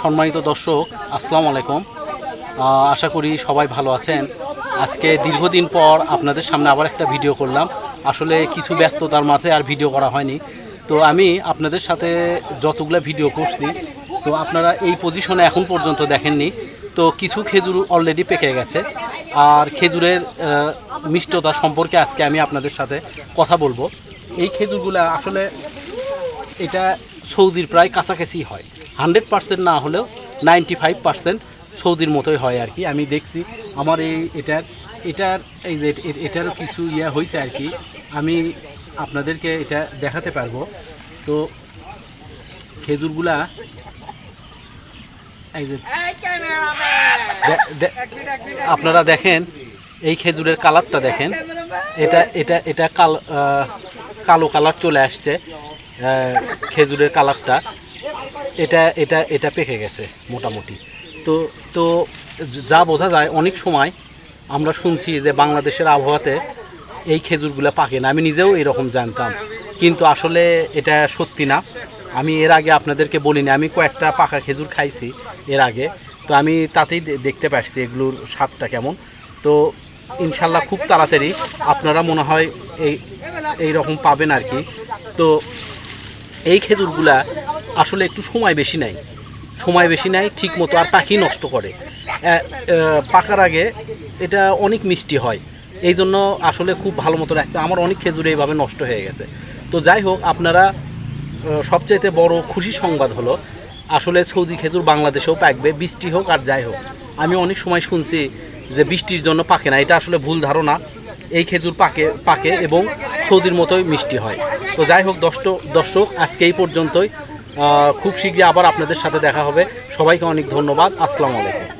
সম্মানিত দর্শক, আসসালামু আলাইকুম। আশা করি সবাই ভালো আছেন। আজকে দীর্ঘদিন পর আপনাদের সামনে আবার একটা ভিডিও করলাম। আসলে কিছু ব্যস্ততার মাঝে আর ভিডিও করা হয়নি। তো আমি আপনাদের সাথে যতগুলো ভিডিও করছি, তো আপনারা এই পজিশনে এখন পর্যন্ত দেখেননি। তো কিছু খেজুর অলরেডি পেকে গেছে। আর খেজুরের মিষ্টতা সম্পর্কে আজকে আমি আপনাদের সাথে কথা বলব। এই খেজুরগুলো আসলে এটা সৌদির প্রায় কাছাকাছি হয়। হান্ড্রেড পার্সেন্ট না হলেও নাইনটি ফাইভ পার্সেন্ট সৌদির মতোই হয় আর কি। আমি দেখছি আমার এই এটার এটার এই যে এটারও কিছু ইয়ে হয়েছে আর কি। আমি আপনাদেরকে এটা দেখাতে পারব। তো খেজুরগুলা এই যে আপনারা দেখেন এই খেজুরের কালারটা দেখেন। এটা এটা এটা কাল কালো কালার চলে আসছে খেজুরের কালারটা। এটা এটা এটা পেকে গেছে মোটামুটি। তো তো যা বোঝা যায়, অনেক সময় আমরা শুনছি যে বাংলাদেশের আবহাওয়াতে এই খেজুরগুলো পাকে না। আমি নিজেও এরকম জানতাম। কিন্তু আসলে এটা সত্যি না। আমি এর আগে আপনাদেরকে বলিনি, আমি কয়েকটা পাকা খেজুর খাইছি এর আগে। তো আমি তাতেই দেখতে পাচ্ছি এগুলোর স্বাদটা কেমন। তো ইনশাল্লাহ খুব তাড়াতাড়ি আপনারা মনে হয় এই এই রকম পাবেন আর কি। তো এই খেজুরগুলা আসলে একটু সময় বেশি নেয়। সময় বেশি নেয় ঠিক মতো আর পাখি নষ্ট করে। পাকার আগে এটা অনেক মিষ্টি হয়। এই জন্য আসলে খুব ভালো মতো রাখতে আমার অনেক খেজুর এইভাবে নষ্ট হয়ে গেছে। তো যাই হোক, আপনারা সবচাইতে বড় খুশি সংবাদ হলো, আসলে সৌদি খেজুর বাংলাদেশেও পাকবে, বৃষ্টি হোক আর যাই হোক। আমি অনেক সময় শুনছি যে বৃষ্টির জন্য পাকে না, এটা আসলে ভুল ধারণা। এই খেজুর পাকে পাকে এবং সৌদির মতোই মিষ্টি হয়। তো যাই হোক দষ্ট দর্শক, আজকে এই পর্যন্তই। খুব শীঘ্রই আবার আপনাদের সাথে দেখা হবে। সবাইকে অনেক ধন্যবাদ। আসসালামু আলাইকুম।